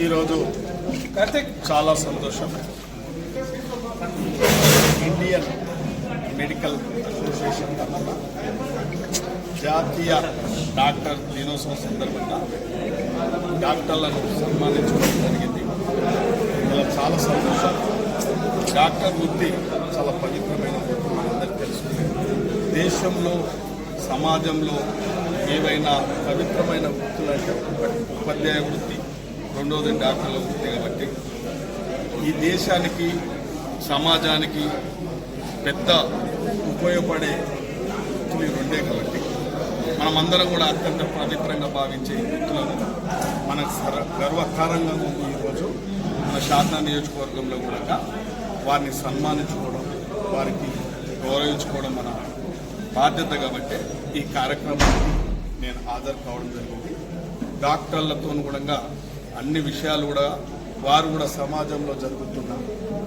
ఈరోజు చాలా సంతోషం. ఇండియన్ మెడికల్ అసోసియేషన్ జాతీయ డాక్టర్ దినోత్సవం సందర్భంగా డాక్టర్లను సన్మానించడం జరిగింది. ఇలా చాలా సంతోషం. డాక్టర్ వృత్తి చాలా పవిత్రమైన మనందరికీ తెలుసు. దేశంలో సమాజంలో ఏవైనా పవిత్రమైన వృత్తులు అంటే ఉపాధ్యాయ వృత్తి రెండవది డాక్టర్ల వృత్తి కాబట్టి ఈ దేశానికి సమాజానికి పెద్ద ఉపయోగపడే వృత్తులు రెండే కాబట్టి మనమందరం కూడా అత్యంత పవిత్రంగా భావించే ఈ వృత్తులను మన గర్వకారంగా ఉంది ఈరోజు మన శారదా నియోజకవర్గంలో కూడా వారిని సన్మానించుకోవడం వారికి గౌరవించుకోవడం మన బాధ్యత కాబట్టి ఈ కార్యక్రమానికి నేను హాజరు కావడం జరిగింది. డాక్టర్లతో కూడా అన్ని విషయాలు కూడా వారు కూడా సమాజంలో జరుగుతున్న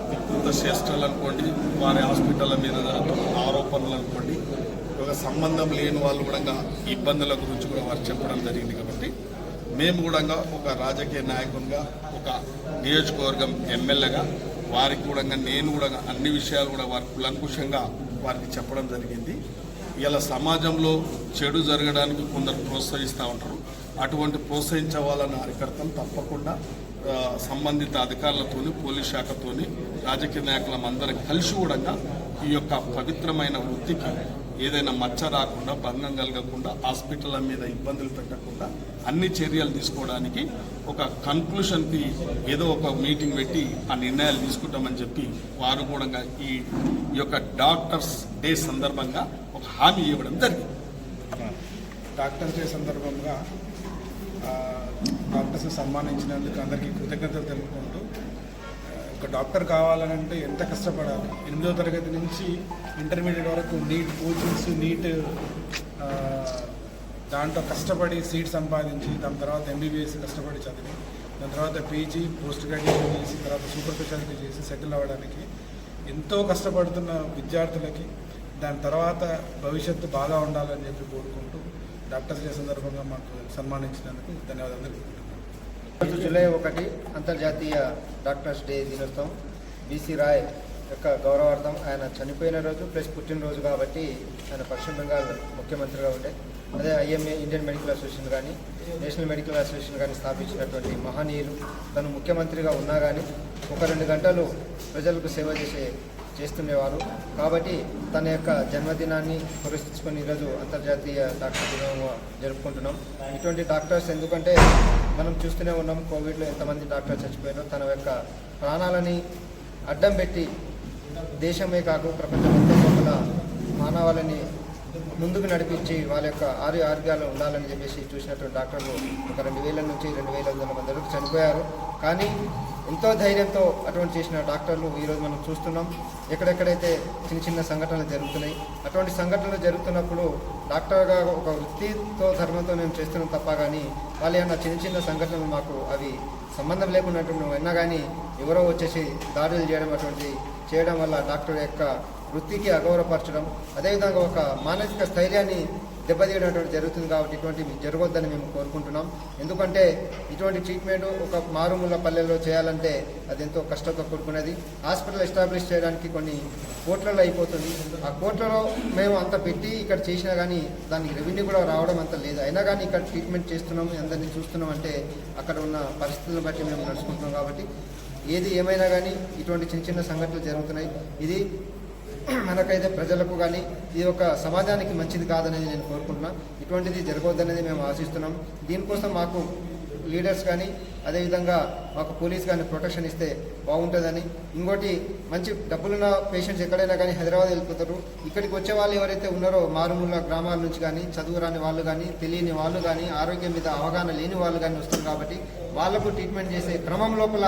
వికృత చేష్టలు అనుకోండి వారి హాస్పిటల్ మీద జరుగుతున్న ఆరోపణలు అనుకోండి ఒక సంబంధం లేని వాళ్ళు కూడా ఇబ్బందుల గురించి కూడా వారు చెప్పడం జరిగింది కాబట్టి మేము కూడా ఒక రాజకీయ నాయకునిగా ఒక నియోజకవర్గం ఎమ్మెల్యేగా వారికి కూడా నేను కూడా అన్ని విషయాలు కూడా వారికి కులంకుశంగా వారికి చెప్పడం జరిగింది. ఇలా సమాజంలో చెడు జరగడానికి కొందరు ప్రోత్సహిస్తూ ఉంటారు. అటువంటి ప్రోత్సహించవాలని వాళ్ళని తప్పకుండా సంబంధిత అధికారులతోని పోలీస్ శాఖతోని రాజకీయ నాయకులం అందరం కలిసి కూడా ఈ యొక్క పవిత్రమైన వృత్తికి ఏదైనా మచ్చ రాకుండా భంగం కలగకుండా హాస్పిటల్ మీద ఇబ్బందులు పెట్టకుండా అన్ని చర్యలు తీసుకోవడానికి ఒక కన్క్లూషన్కి ఏదో ఒక మీటింగ్ పెట్టి ఆ నిర్ణయాలు తీసుకుంటామని చెప్పి వారు కూడా ఈ ఈ యొక్క డాక్టర్స్ డే సందర్భంగా ఒక హామీ ఇవ్వడం జరిగింది. డాక్టర్స్ డే సందర్భంగా డాక్టర్స్ని సన్మానించినందుకు అందరికీ కృతజ్ఞతలు తెలుపుకుంటూ ఒక డాక్టర్ కావాలనంటే ఎంత కష్టపడాలి? ఎనిమిదో తరగతి నుంచి ఇంటర్మీడియట్ వరకు నీట్ కోచింగ్స్ నీట్ దాంట్లో కష్టపడి సీట్ సంపాదించి దాని తర్వాత ఎంబీబీఎస్ కష్టపడి చదివి దాని తర్వాత పీజీ పోస్ట్ గ్రాడ్యుయేషన్ చేసి తర్వాత సూపర్ స్పెషాలిటీ చేసి సెటిల్ అవ్వడానికి ఎంతో కష్టపడుతున్న విద్యార్థులకి దాని తర్వాత భవిష్యత్తు బాగా ఉండాలని చెప్పి కోరుకుంటూ డాక్టర్స్ డే సందర్భంగా మాకు సన్మానించినందుకు ధన్యవాదాలు ఈరోజు జూలై ఒకటి అంతర్జాతీయ డాక్టర్స్ డే దినోత్సవం. బీసీ రాయ్ యొక్క గౌరవార్థం. ఆయన చనిపోయిన రోజు ప్లస్ పుట్టినరోజు కాబట్టి ఆయన పశ్చిమ బెంగాల్ ముఖ్యమంత్రిగా ఉండే. అదే ఐఎంఏ ఇండియన్ మెడికల్ అసోసియేషన్ కానీ నేషనల్ మెడికల్ అసోసియేషన్ కానీ స్థాపించినటువంటి మహనీయులు. తను ముఖ్యమంత్రిగా ఉన్నా కానీ ఒక రెండు గంటలు ప్రజలకు సేవ చేసే చేస్తుండేవారు. కాబట్టి తన యొక్క జన్మదినాన్ని పురస్కరించుకొని ఈరోజు అంతర్జాతీయ డాక్టర్ దినంగా జరుపుకుంటున్నాం. ఇటువంటి డాక్టర్స్ ఎందుకంటే మనం చూస్తూనే ఉన్నాం కోవిడ్లో ఎంతమంది డాక్టర్స్ చచ్చిపోయారో తన యొక్క ప్రాణాలని అడ్డం పెట్టి దేశమే కాకు ప్రపంచం మొత్తం లోపల మానవాళిని ముందుకు నడిపించి వాళ్ళ యొక్క ఆరోగ్య ఆరోగ్యాలు ఉండాలని చెప్పేసి చూసినటువంటి డాక్టర్లు ఒక రెండు వేల నుంచి రెండు వేల ఐదు వందల మంది వరకు చనిపోయారు. కానీ ఎంతో ధైర్యంతో అటువంటి చేసిన డాక్టర్లు ఈరోజు మనం చూస్తున్నాం. ఎక్కడెక్కడైతే చిన్న చిన్న సంఘటనలు జరుగుతున్నాయి. అటువంటి సంఘటనలు జరుగుతున్నప్పుడు డాక్టర్గా ఒక వృత్తితో ధర్మంతో మేము చేస్తున్నాం తప్ప కానీ వాళ్ళ ఏమన్నా చిన్న చిన్న సంఘటనలు మాకు అవి సంబంధం లేకుండా మేము విన్నా కానీ ఎవరో వచ్చేసి దాడులు చేయడం అటువంటి చేయడం వల్ల డాక్టర్ యొక్క వృత్తికి అగౌరవపరచడం అదేవిధంగా ఒక మానసిక స్థైర్యాన్ని దెబ్బతీయడం జరుగుతుంది కాబట్టి ఇటువంటివి జరగొద్దని మేము కోరుకుంటున్నాం. ఎందుకంటే ఇటువంటి ట్రీట్మెంట్ ఒక మారుమూల పల్లెల్లో చేయాలంటే అది ఎంతో కష్టంతో కూడుకున్నది. హాస్పిటల్ ఎస్టాబ్లిష్ చేయడానికి కొన్ని కోట్లలో అయిపోతుంది. ఆ కోట్లలో మేము అంత పెట్టి ఇక్కడ చేసినా కానీ దానికి రెవెన్యూ కూడా రావడం అంత లేదు. అయినా కానీ ఇక్కడ ట్రీట్మెంట్ చేస్తున్నాం అందరినీ చూస్తున్నాం అంటే అక్కడ ఉన్న పరిస్థితులను బట్టి మేము నడుచుకుంటున్నాం కాబట్టి ఏది ఏమైనా కానీ ఇటువంటి చిన్న చిన్న సంఘటనలు జరుగుతున్నాయి. ఇది మనకైతే ప్రజలకు కానీ ఇది ఒక సమాజానికి మంచిది కాదనేది నేను కోరుకుంటున్నాను ఇటువంటిది జరగవద్దనేది మేము ఆశిస్తున్నాం. దీనికోసం మాకు లీడర్స్ కానీ అదేవిధంగా మాకు పోలీస్ కానీ ప్రొటెక్షన్ ఇస్తే బాగుంటుందని. ఇంకోటి మంచి డబ్బులున్న పేషెంట్స్ ఎక్కడైనా కానీ హైదరాబాద్ వెళ్ళిపోతారు. ఇక్కడికి వచ్చే వాళ్ళు ఎవరైతే ఉన్నారో మారుమూల గ్రామాల నుంచి కానీ చదువు రాని వాళ్ళు కానీ తెలియని వాళ్ళు కానీ ఆరోగ్యం మీద అవగాహన లేని వాళ్ళు కానీ వస్తారు కాబట్టి వాళ్ళకు ట్రీట్మెంట్ చేసే క్రమం లోపల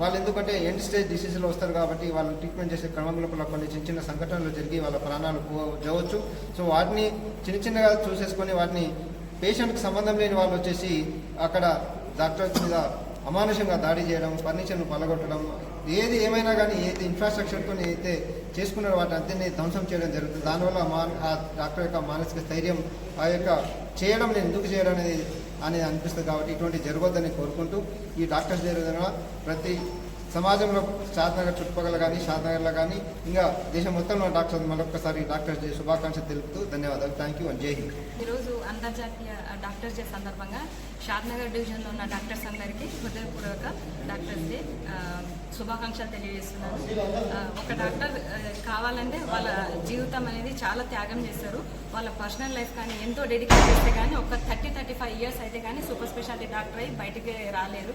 వాళ్ళు ఎందుకంటే ఎండ్ స్టేజ్ డిసీజ్లో వస్తారు కాబట్టి వాళ్ళు ట్రీట్మెంట్ చేసే క్రమం లోపల కొన్ని చిన్న చిన్న సంఘటనలు జరిగి వాళ్ళ ప్రాణాలు పోవచ్చు. సో వాటిని చిన్న చిన్నగా చూసేసుకొని వాటిని పేషెంట్కి సంబంధం లేని వాళ్ళు వచ్చేసి అక్కడ డాక్టర్స్ మీద అమానుషంగా దాడి చేయడం ఫర్నిచర్ను పలగొట్టడం ఏది ఏమైనా కానీ ఏది ఇన్ఫ్రాస్ట్రక్చర్తో అయితే చేసుకున్న వాటి అంతనే ధ్వంసం చేయడం జరుగుతుంది. దానివల్ల మా ఆ డాక్టర్ యొక్క మానసిక స్థైర్యం ఆ యొక్క చేయడం నేను ఎందుకు చేయడం అనేది అనేది అనిపిస్తుంది కాబట్టి ఇటువంటి జరగొద్దని కోరుకుంటూ ఈ డాక్టర్స్ డే ప్రతి సమాజంలో షాద్నగర్ చుట్టుపక్కల కానీ శాంతనగర్లో కానీ ఇంకా దేశం మొత్తంలో డాక్టర్స్ మరొకసారి డాక్టర్స్ డే శుభాకాంక్షలు తెలుపుతూ ధన్యవాదాలు. థ్యాంక్ యూ అండ్ జై హింద్ ఈరోజు అంతర్జాతీయ డాక్టర్స్ డే సందర్భంగా షాద్నగర్ డివిజన్లో ఉన్న డాక్టర్స్ అందరికీ హృదయపూర్వక డాక్టర్స్ డే శుభాకాంక్షలు తెలియజేస్తున్నాను. ఒక డాక్టర్ కావాలంటే వాళ్ళ జీవితం అనేది చాలా త్యాగం చేస్తారు వాళ్ళ పర్సనల్ లైఫ్ కానీ ఎంతో డెడికేట్ చేస్తే కానీ ఒక థర్టీ థర్టీ ఫైవ్ ఇయర్స్ అయితే కానీ సూపర్ స్పెషాలిటీ డాక్టర్ అయి బయటికి రాలేరు.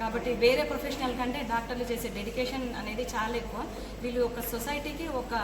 కాబట్టి వేరే ప్రొఫెషనల్ కంటే డాక్టర్లు చేసే డెడికేషన్ అనేది చాలా ఎక్కువ. వీళ్ళు ఒక సొసైటీకి ఒక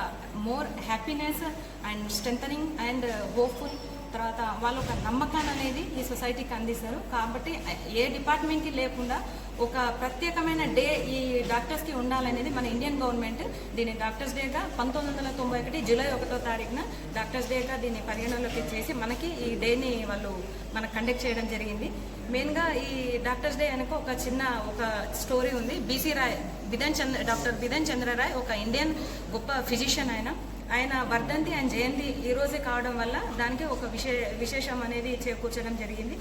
more happiness and strengthening and hopeful తర్వాత వాళ్ళు ఒక నమ్మకాన్ని అనేది ఈ సొసైటీకి అందిస్తారు. కాబట్టి ఏ డిపార్ట్మెంట్కి లేకుండా ఒక ప్రత్యేకమైన డే ఈ డాక్టర్స్కి ఉండాలనేది మన ఇండియన్ గవర్నమెంట్ దీన్ని డాక్టర్స్ డేగా పంతొమ్మిది వందల తొంభై ఒకటి జూలై ఒకటో తారీఖున డాక్టర్స్ డేగా దీన్ని పరిగణలోకి చేసి మనకి ఈ డేని వాళ్ళు మనకు కండక్ట్ చేయడం జరిగింది. మెయిన్గా ఈ డాక్టర్స్ డే వెనుక ఒక చిన్న ఒక స్టోరీ ఉంది. బీసీ రాయ్ బిధన్ చంద్ర డాక్టర్ బిధన్ చంద్రరాయ్ ఒక ఇండియన్ గొప్ప ఫిజిషియన్ ఆయన. ఆయన వర్ధంతి ఆయన జయంతి ఈ రోజే కావడం వల్ల దానికి ఒక విశే విశేషం అనేది చేకూర్చడం జరిగింది.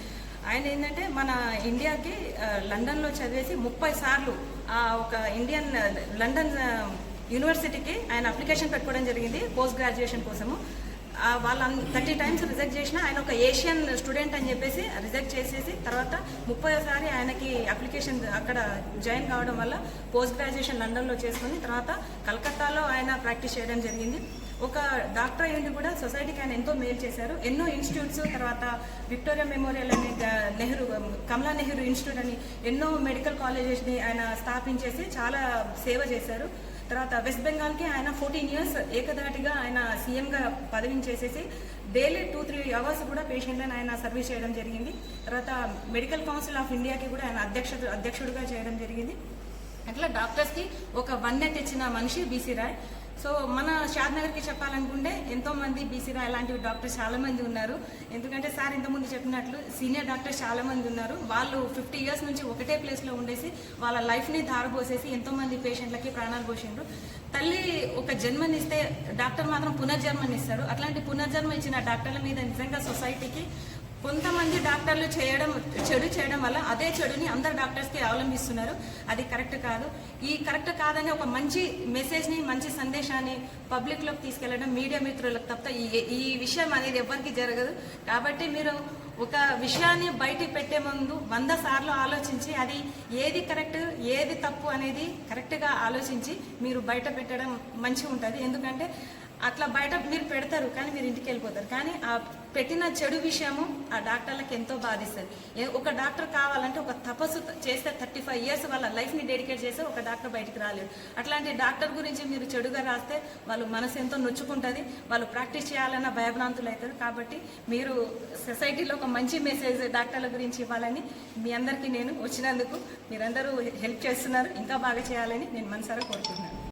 ఆయన ఏంటంటే మన ఇండియాకి లండన్లో చదివేసి ముప్పై సార్లు ఆ ఒక ఇండియన్ లండన్ యూనివర్సిటీకి ఆయన అప్లికేషన్ పెట్టుకోవడం జరిగింది పోస్ట్ గ్రాడ్యుయేషన్ కోసము. వాళ్ళ థర్టీ టైమ్స్ రిజెక్ట్ చేసిన ఆయన ఒక ఏషియన్ స్టూడెంట్ అని చెప్పేసి రిజెక్ట్ చేసేసి తర్వాత ముప్పైసారి ఆయనకి అప్లికేషన్ అక్కడ జాయిన్ కావడం వల్ల పోస్ట్ గ్రాడ్యుయేషన్ లండన్లో చేసుకుని తర్వాత కలకత్తాలో ఆయన ప్రాక్టీస్ చేయడం జరిగింది. ఒక డాక్టర్ అయ్యింది కూడా సొసైటీకి ఆయన ఎంతో మేలు చేశారు. ఎన్నో ఇన్స్టిట్యూట్స్ తర్వాత విక్టోరియా మెమోరియల్ అని నెహ్రూ కమలా నెహ్రూ ఇన్స్టిట్యూట్ అని ఎన్నో మెడికల్ కాలేజెస్ని ఆయన స్థాపించేసి చాలా సేవ చేశారు. తర్వాత వెస్ట్ బెంగాల్కి ఆయన ఫోర్టీన్ ఇయర్స్ ఏకధాటిగా ఆయన సీఎంగా పదవిని చేసేసి డైలీ టూ త్రీ అవర్స్ కూడా పేషెంట్లను ఆయన సర్వీస్ చేయడం జరిగింది. తర్వాత మెడికల్ కౌన్సిల్ ఆఫ్ ఇండియాకి కూడా ఆయన అధ్యక్షుడు అధ్యక్షుడిగా చేయడం జరిగింది. అట్లా డాక్టర్స్కి ఒక వన్నె తెచ్చిన మనిషి బీసీ రాయ్. సో మన షాద్ నగర్కి చెప్పాలనుకుంటే ఎంతోమంది మంది బీసీ డాక్టర్స్ చాలామంది ఉన్నారు. ఎందుకంటే సార్ ఇంతకుముందు చెప్పినట్లు సీనియర్ డాక్టర్స్ చాలామంది ఉన్నారు. వాళ్ళు ఫిఫ్టీ ఇయర్స్ నుంచి ఒకటే ప్లేస్లో ఉండేసి వాళ్ళ లైఫ్ని ధారపోసేసి ఎంతోమంది పేషెంట్లకి ప్రాణాలు పోసిండ్రు. తల్లి ఒక జన్మనిస్తే డాక్టర్ మాత్రం పునర్జన్మనిస్తారు. అట్లాంటి పునర్జన్మ ఇచ్చిన డాక్టర్ల మీద నిజంగా సొసైటీకి కొంతమంది డాక్టర్లు చేయడం చెడు చేయడం వల్ల అదే చెడుని అందరు డాక్టర్స్కి అవలంబిస్తున్నారు. అది కరెక్ట్ కాదు. ఈ కరెక్ట్ కాదని ఒక మంచి మెసేజ్ని మంచి సందేశాన్ని పబ్లిక్లోకి తీసుకెళ్ళడం మీడియా మిత్రులకు తప్ప ఈ ఈ విషయం అనేది ఎవరికి జరగదు. కాబట్టి మీరు ఒక విషయాన్ని బయటికి పెట్టే ముందు వంద సార్లు ఆలోచించి అది ఏది కరెక్ట్ ఏది తప్పు అనేది కరెక్ట్గా ఆలోచించి మీరు బయట పెట్టడం మంచిగా ఉంటుంది. ఎందుకంటే అట్లా బయట మీరు పెడతారు కానీ మీరు ఇంటికి వెళ్ళిపోతారు. కానీ ఆ పెట్టిన చెడు విషయము ఆ డాక్టర్లకు ఎంతో బాధిస్తుంది. ఏ- ఒక డాక్టర్ కావాలంటే ఒక తపస్సు చేస్తే థర్టీ ఫైవ్ ఇయర్స్ వాళ్ళ లైఫ్ని డెడికేట్ చేస్తే ఒక డాక్టర్ బయటికి రాలేదు. అట్లాంటి డాక్టర్ గురించి మీరు చెడుగా రాస్తే వాళ్ళు మనసు ఎంతో నొచ్చుకుంటుంది వాళ్ళు ప్రాక్టీస్ చేయాలన్న భయభ్రాంతులు అవుతారు. కాబట్టి మీరు సొసైటీలో ఒక మంచి మెసేజ్ డాక్టర్ల గురించి ఇవ్వాలని మీ అందరికీ నేను వచ్చినందుకు మీరందరూ హెల్ప్ చేస్తున్నారు. ఇంకా బాగా చేయాలని నేను మనసారా కోరుకుంటున్నాను.